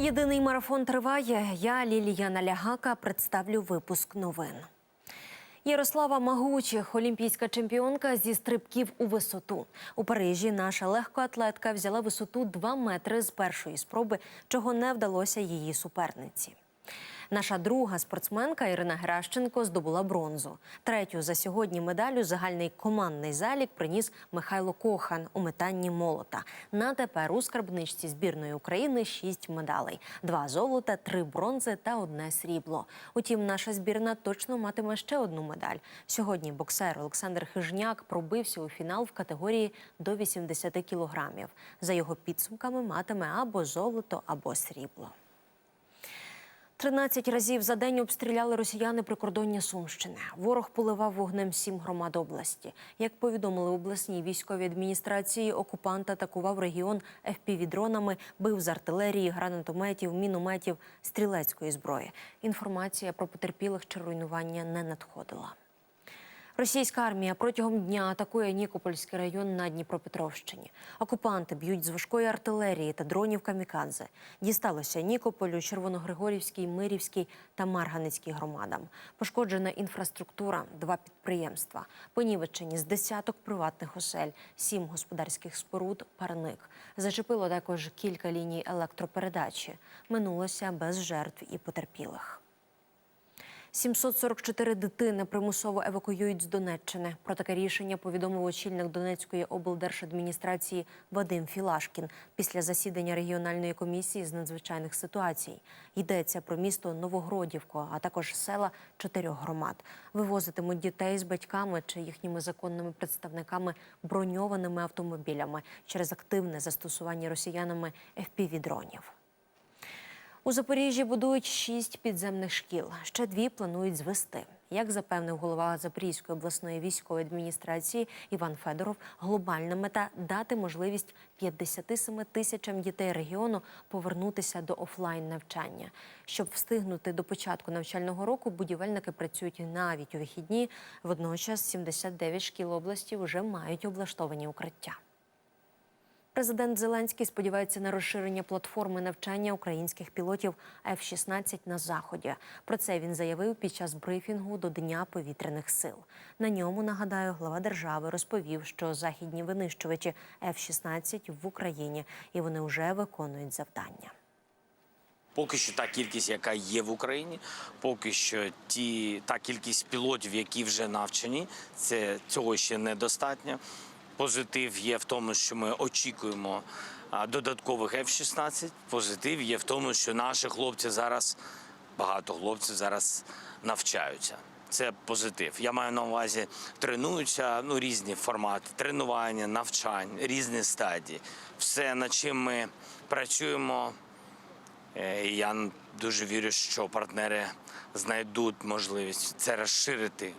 Єдиний марафон триває. Я Лілія Налягака представлю випуск новин. Ярослава Магучих, олімпійська чемпіонка зі стрибків у висоту. У Парижі наша легкоатлетка взяла висоту 2 метри з першої спроби, чого не вдалося її суперниці. Наша друга спортсменка Ірина Геращенко здобула бронзу. Третю за сьогодні медалю загальний командний залік приніс Михайло Кохан у метанні молота. На тепер у скарбничці збірної України шість медалей: два золота, три бронзи та одне срібло. Утім, наша збірна точно матиме ще одну медаль. Сьогодні боксер Олександр Хижняк пробився у фінал в категорії до 80 кілограмів. За його підсумками матиме або золото, або срібло. 13 разів за день обстріляли росіяни прикордоння Сумщини. Ворог поливав вогнем сім громад області. Як повідомили обласній військовій адміністрації, окупант атакував регіон ФПВ-дронами, бив з артилерії, гранатометів, мінометів, стрілецької зброї. Інформація про потерпілих чи руйнування не надходила. Російська армія протягом дня атакує Нікопольський район на Дніпропетровщині. Окупанти б'ють з важкої артилерії та дронів камікадзе. Дісталося Нікополю, Червоногригорівській, Мирівській та Марганецькій громадам. Пошкоджена інфраструктура, два підприємства. Понівечені з десяток приватних осель, сім господарських споруд, парник. Зачепило також кілька ліній електропередачі. Минулося без жертв і потерпілих. 744 дитини примусово евакуюють з Донеччини. Про таке рішення повідомив очільник Донецької облдержадміністрації Вадим Філашкін після засідання регіональної комісії з надзвичайних ситуацій. Йдеться про місто Новогродівко, а також села чотирьох громад. Вивозитимуть дітей з батьками чи їхніми законними представниками броньованими автомобілями через активне застосування росіянами FPV-дронів. У Запоріжжі будують шість підземних шкіл. Ще дві планують звести. Як запевнив голова Запорізької обласної військової адміністрації Іван Федоров, глобальна мета дати можливість 57 тисячам дітей регіону повернутися до офлайн навчання. Щоб встигнути до початку навчального року, будівельники працюють навіть у вихідні. Водночас 79 шкіл області вже мають облаштовані укриття. Президент Зеленський сподівається на розширення платформи навчання українських пілотів F-16 на заході. Про це він заявив під час брифінгу до Дня повітряних сил. На ньому нагадаю, глава держави розповів, що західні винищувачі F-16 в Україні і вони вже виконують завдання. Поки що та кількість, яка є в Україні, поки що ті та кількість пілотів, які вже навчені, це цього ще недостатньо. Позитив є в тому, що ми очікуємо додаткових F-16. Позитив є в тому, що наші хлопці зараз багато хлопців зараз навчаються. Це позитив. Я маю на увазі тренуються ну різні формати тренування, навчань, різні стадії. Все, над чим ми працюємо. Е, Я дуже вірю, що партнери знайдуть можливість це розширити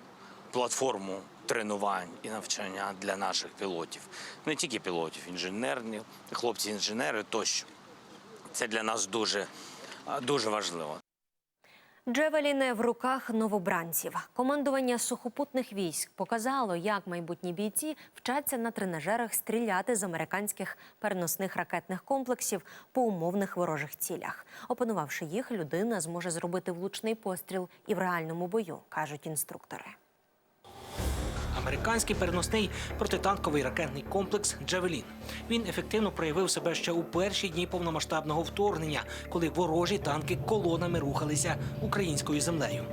платформу тренувань і навчання для наших пілотів. Не тільки пілотів, інженерні, хлопці-інженери тощо. Це для нас дуже, дуже важливо. Джевеліни в руках новобранців. Командування сухопутних військ показало, як майбутні бійці вчаться на тренажерах стріляти з американських переносних ракетних комплексів по умовних ворожих цілях. Опанувавши їх, людина зможе зробити влучний постріл і в реальному бою, кажуть інструктори. Американський переносний протитанковий ракетний комплекс Джавелін. Він ефективно проявив себе ще у перші дні повномасштабного вторгнення, коли ворожі танки колонами рухалися українською землею.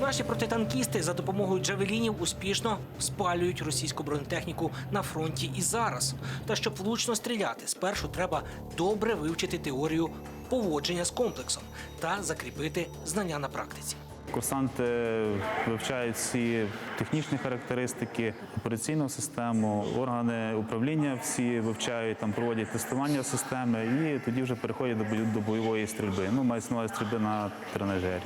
Наші протитанкісти за допомогою джавелінів успішно спалюють російську бронетехніку на фронті і зараз. Та щоб влучно стріляти, спершу треба добре вивчити теорію поводження з комплексом та закріпити знання на практиці. Курсанти вивчають всі технічні характеристики, операційну систему, органи управління всі вивчають, там проводять тестування системи і тоді вже переходять до бойової стрільби. Ну, мається на увазі стрільби на тренажері.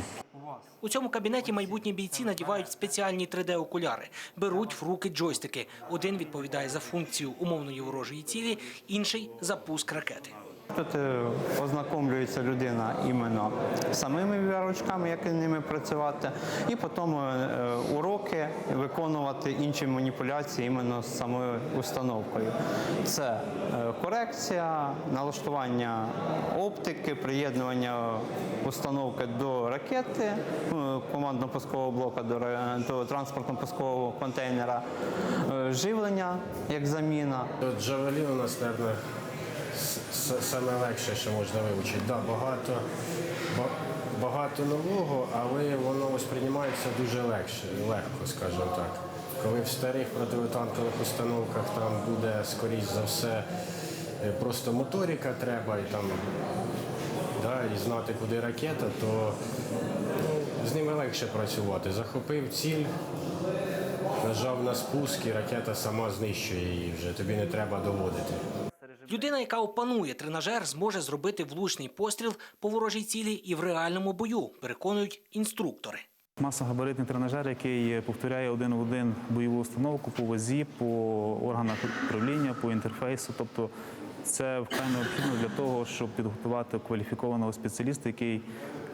У цьому кабінеті майбутні бійці надівають спеціальні 3D-окуляри, беруть в руки джойстики. Один відповідає за функцію умовної ворожої цілі, інший за пуск ракети. Тут е, ознакомлюється людина іменно самими VR-очками, як ними працювати, і потім е, уроки виконувати інші маніпуляції іменно з самою установкою. Це е, корекція, налаштування оптики, приєднування установки до ракети, е, командно-пускового блока до, транспортно-пускового контейнера, е, живлення як заміна. От Джавелін у нас, мабуть, саме легше, що можна вивчити. Да, багато, багато нового, але воно сприймається дуже легше, легко, скажімо так. Коли в старих противотанкових установках там буде, скоріш за все, е, просто моторика треба і там да, і знати, куди ракета, то ну, з ними легше працювати. Захопив ціль, нажав на спуск і ракета сама знищує її вже, тобі не треба доводити. Людина, яка опанує тренажер, зможе зробити влучний постріл по ворожій цілі і в реальному бою, переконують інструктори. Масогабаритний тренажер, який повторяє один в один бойову установку по вазі, по органах управління, по інтерфейсу. Тобто це вкрай необхідно для того, щоб підготувати кваліфікованого спеціаліста, який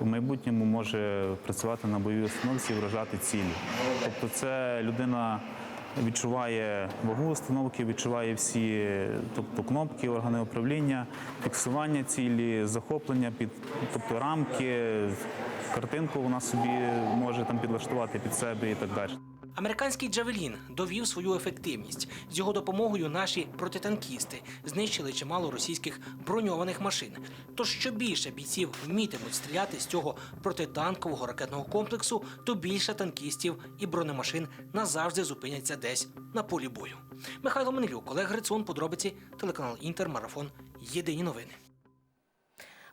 в майбутньому може працювати на бойовій установці і вражати цілі. Тобто, це людина. Відчуває вагу установки, відчуває всі тобто, кнопки, органи управління, фіксування цілі, захоплення, під, тобто рамки, картинку вона собі може там підлаштувати під себе і так далі. Американський Джавелін довів свою ефективність. З його допомогою наші протитанкісти знищили чимало російських броньованих машин. Тож що більше бійців вмітимуть стріляти з цього протитанкового ракетного комплексу, то більше танкістів і бронемашин назавжди зупиняться десь на полі бою. Михайло Менелюк, Олег Грицун, подробиці, телеканал Інтер, марафон. Єдині новини.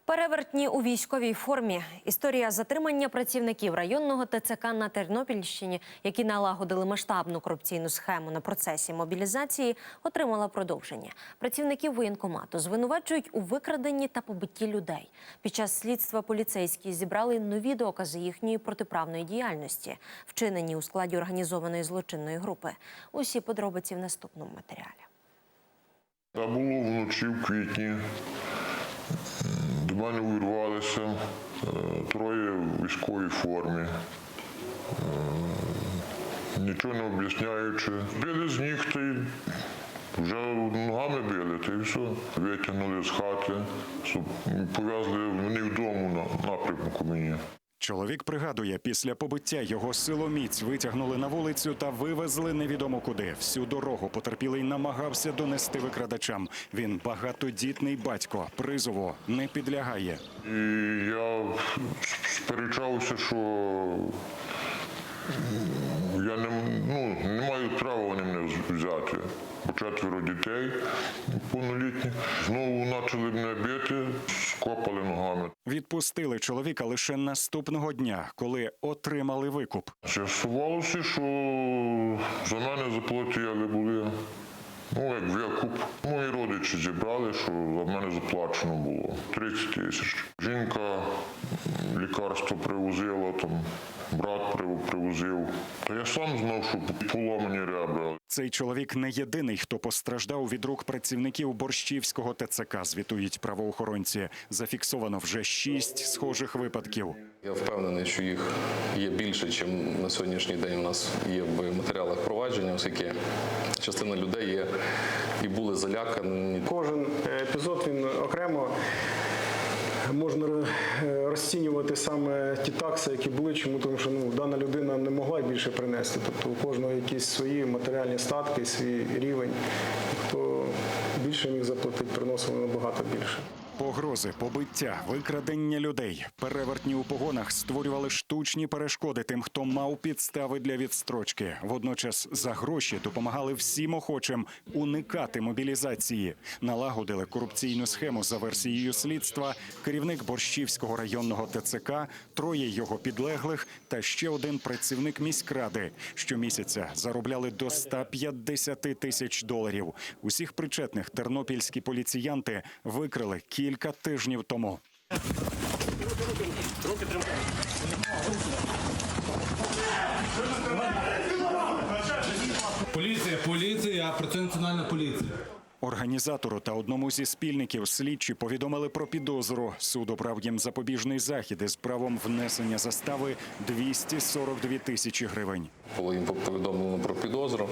Перевертні у військовій формі. Історія затримання працівників районного ТЦК на Тернопільщині, які налагодили масштабну корупційну схему на процесі мобілізації, отримала продовження. Працівників воєнкомату звинувачують у викраденні та побитті людей. Під час слідства поліцейські зібрали нові докази їхньої протиправної діяльності, вчинені у складі організованої злочинної групи. Усі подробиці в наступному матеріалі. Та було вночі в квітні. Мене увірвалися е, троє в військовій формі. Е, Нічого не об'ясняючи. Били з ніг та й вже ногами били, та й все. Витягнули з хати, пов'язали вони вдома на напрямку мені. Чоловік пригадує, після побиття його силоміць витягнули на вулицю та вивезли невідомо куди. Всю дорогу потерпілий намагався донести викрадачам. Він багатодітний батько, призову не підлягає. І я сперечався, що я не, ну, не маю права вони мене взяти. Четверо дітей повнолітніх. Знову почали мене бити, скопали ногами. Відпустили чоловіка лише наступного дня, коли отримали викуп. З'ясувалося, що за мене заплатили були. Ну, як викуп. Мої родичі зібрали, що за мене заплачено було 30 тисяч. Жінка лікарство привозила, там, брат привозив. Та я сам знав, що поломані ребра. Цей чоловік не єдиний, хто постраждав від рук працівників борщівського ТЦК. Звітують правоохоронці. Зафіксовано вже шість схожих випадків. Я впевнений, що їх є більше, ніж на сьогоднішній день у нас є в матеріалах провадження, оскільки частина людей є і були залякані. Кожен епізод він окремо можна е, розцінювати саме ті такси, які були. Чому тому, що ну дана людина не могла більше принести. Тобто у кожного якісь свої матеріальні статки, свій рівень. Хто більше міг заплатити, приносили набагато більше. Погрози, побиття, викрадення людей, перевертні у погонах створювали штучні перешкоди тим, хто мав підстави для відстрочки. Водночас за гроші допомагали всім охочим уникати мобілізації. Налагодили корупційну схему за версією слідства. Керівник борщівського районного ТЦК, троє його підлеглих та ще один працівник міськради. Щомісяця заробляли до 150 тисяч доларів. Усіх причетних тернопільські поліціянти викрили кілька тижнів тому. Поліція, поліція, я працюю національна поліція. Організатору та одному зі спільників слідчі повідомили про підозру. Суд обрав їм запобіжний захід із правом внесення застави 242 тисячі гривень. Було їм повідомлено про підозру,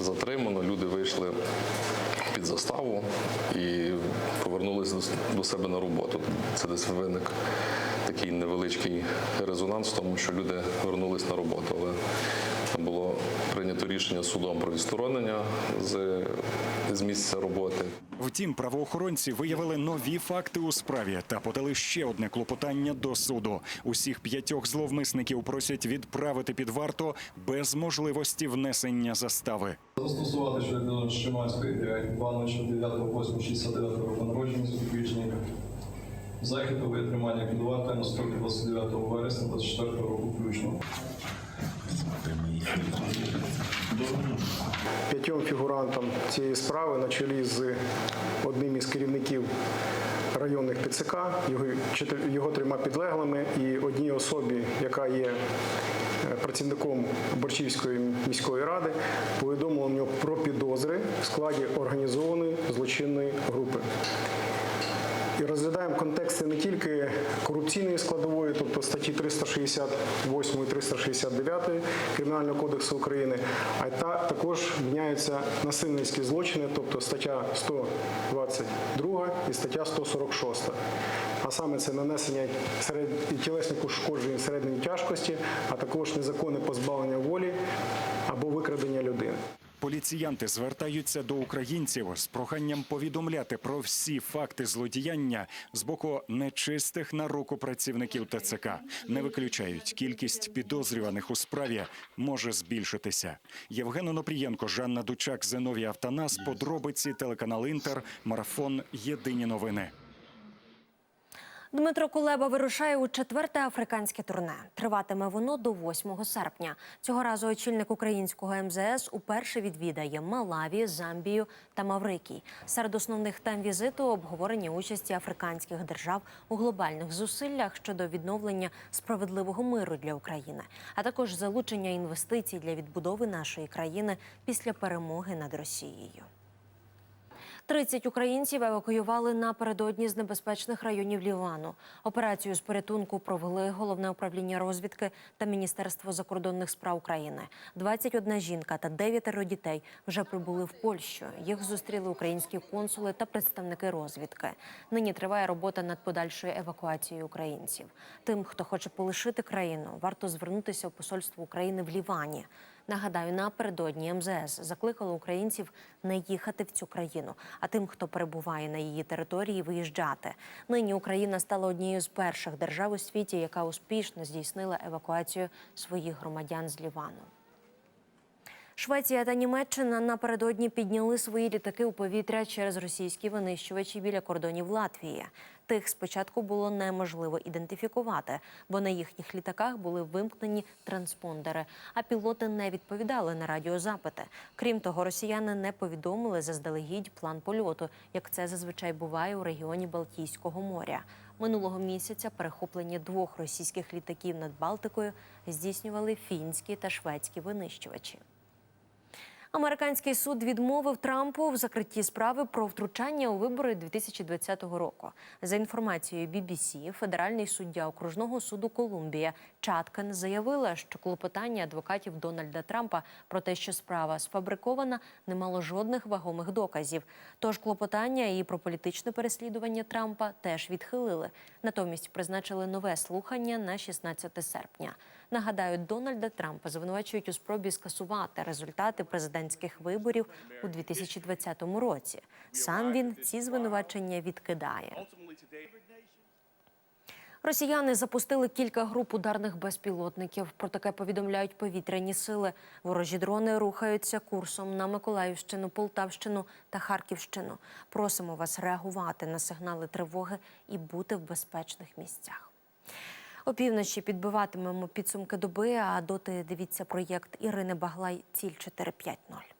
затримано, люди вийшли під заставу і повернулися до- себе на роботу. Це десь виник такий невеличкий резонанс тому, що люди вернулись на роботу. Але було прийнято рішення судом про відсторонення з, з місця роботи. Втім, правоохоронці виявили нові факти у справі та подали ще одне клопотання до суду. Усіх п'ятьох зловмисників просять відправити під варту без можливості внесення застави. Застосувати щодо Шиманської Івановича 9.8.69 року народження запобіжника. Захід у витримання під вартою на строки 29 вересня 24 року включно. П'ятьом фігурантам цієї справи на чолі з одним із керівників районних його, його трьома підлеглими і одній особі, яка є е, працівником Борчівської міської ради, повідомлено про підозри в складі організованої злочинної групи. І розглядаємо контексти не тільки корупційної складової, тобто статті 368 і 369 Кримінального кодексу України, а та також міняються насильницькі злочини, тобто стаття 122 і стаття 146. А саме це нанесення серед... тілесних ушкоджень середньої тяжкості, а також незаконне позбавлення волі або викрадення людини. Поліціянти звертаються до українців з проханням повідомляти про всі факти злодіяння з боку нечистих на руку працівників ТЦК. Не виключають кількість підозрюваних у справі може збільшитися. Євген Онопрієнко, Жанна Дучак, Зиновій Автонас. Подробиці телеканал Інтер. Марафон. Єдині новини. Дмитро Кулеба вирушає у четверте африканське турне. Триватиме воно до 8 серпня. Цього разу очільник українського МЗС уперше відвідає Малаві, Замбію та Маврикій. Серед основних тем візиту обговорення участі африканських держав у глобальних зусиллях щодо відновлення справедливого миру для України, а також залучення інвестицій для відбудови нашої країни після перемоги над Росією. 30 українців евакуювали напередодні з небезпечних районів Лівану. Операцію з порятунку провели головне управління розвідки та Міністерство закордонних справ України. 21 жінка та 9 дітей вже прибули в Польщу. Їх зустріли українські консули та представники розвідки. Нині триває робота над подальшою евакуацією українців. Тим, хто хоче полишити країну, варто звернутися у посольство України в Лівані. Нагадаю, напередодні МЗС закликало українців не їхати в цю країну, а тим, хто перебуває на її території, виїжджати. Нині Україна стала однією з перших держав у світі, яка успішно здійснила евакуацію своїх громадян з Лівану. Швеція та Німеччина напередодні підняли свої літаки у повітря через російські винищувачі біля кордонів Латвії. Тих спочатку було неможливо ідентифікувати, бо на їхніх літаках були вимкнені транспондери, а пілоти не відповідали на радіозапити. Крім того, росіяни не повідомили заздалегідь план польоту, як це зазвичай буває у регіоні Балтійського моря. Минулого місяця перехоплення двох російських літаків над Балтикою здійснювали фінські та шведські винищувачі. Американський суд відмовив Трампу в закритті справи про втручання у вибори 2020 року. За інформацією BBC, федеральний суддя окружного суду Колумбія Чаткан заявила, що клопотання адвокатів Дональда Трампа про те, що справа сфабрикована, не мало жодних вагомих доказів. Тож клопотання і про політичне переслідування Трампа теж відхилили. Натомість призначили нове слухання на 16 серпня. Нагадаю, Дональда Трампа звинувачують у спробі скасувати результати президентських виборів у 2020 році. Сам він ці звинувачення відкидає. Росіяни запустили кілька груп ударних безпілотників. Про таке повідомляють повітряні сили. Ворожі дрони рухаються курсом на Миколаївщину, Полтавщину та Харківщину. Просимо вас реагувати на сигнали тривоги і бути в безпечних місцях. Опівночі підбиватимемо підсумки доби. А доти дивіться проєкт Ірини Баглай. Ціль 450.